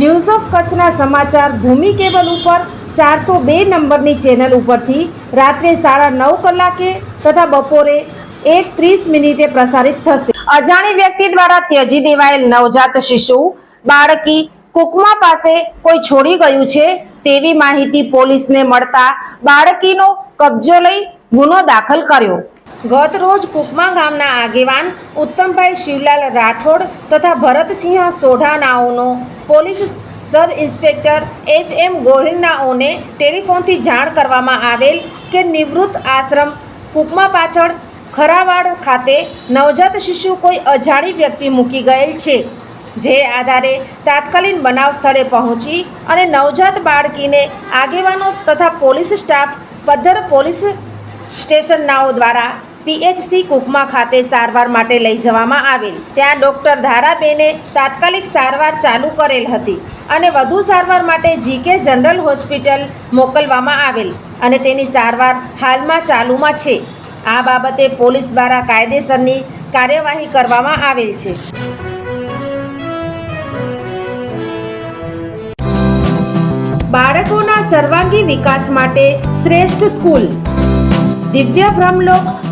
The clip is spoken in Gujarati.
news of કચ્છના સમાચાર ભૂમિ કેબલ ઉપર ચારસો બે નંબરની ચેનલ ઉપરથી રાત્રે સાડા નવ કલાકે તથા બપોરે એક ત્રીસ મિનિટે પ્રસારિત થશે. અજાણી વ્યક્તિ દ્વારા ત્યજી દેવાયેલ નવજાત શિશુ, બાળકી, કુકમા પાસે કોઈ છોડી ગયું છે તેવી માહિતી પોલીસને મળતા બાળકીનો કબજો લઈ ગુનો દાખલ કર્યો. ગત રોજ કુકમા ગામના આગેવાન ઉત્તમભાઈ શિવલાલ રાઠોડ તથા Bharatsinh સોઢાનાઓનો police sub inspector H M ગોહિલનાઓને ટેલિફોનથી જાણ કરવામાં આવેલ કે નિવૃત્ત આશ્રમ કુકમા પાછળ ખરાવાડ ખાતે નવજાત શિશુ કોઈ અજાણી વ્યક્તિ મૂકી ગયેલ છે, જે આધારે તાત્કાલિક બનાવ સ્થળે પહોંચી અને નવજાત બાળકીને આગેવાનો તથા પોલીસ સ્ટાફ પદ્ધર પોલીસ સ્ટેશનનાઓ દ્વારા પીએચસી કુકમા ખાતે સારવાર માટે લઈ જવામાં આવેલ. ત્યાં ડૉક્ટર ધારાબેને તાત્કાલિક સારવાર ચાલુ કરેલ હતી અને વધુ સારવાર માટે જીકે જનરલ હોસ્પિટલ મોકલવામાં આવેલ અને તેની સારવાર હાલમાં ચાલુમાં છે. આ બાબતે પોલીસ દ્વારા કાયદેસરની કાર્યવાહી કરવામાં આવેલ છે. બાળકોના સર્વાંગી વિકાસ માટે શ્રેષ્ઠ સ્કૂલ. દિવ્ય બ્રહ્મલોક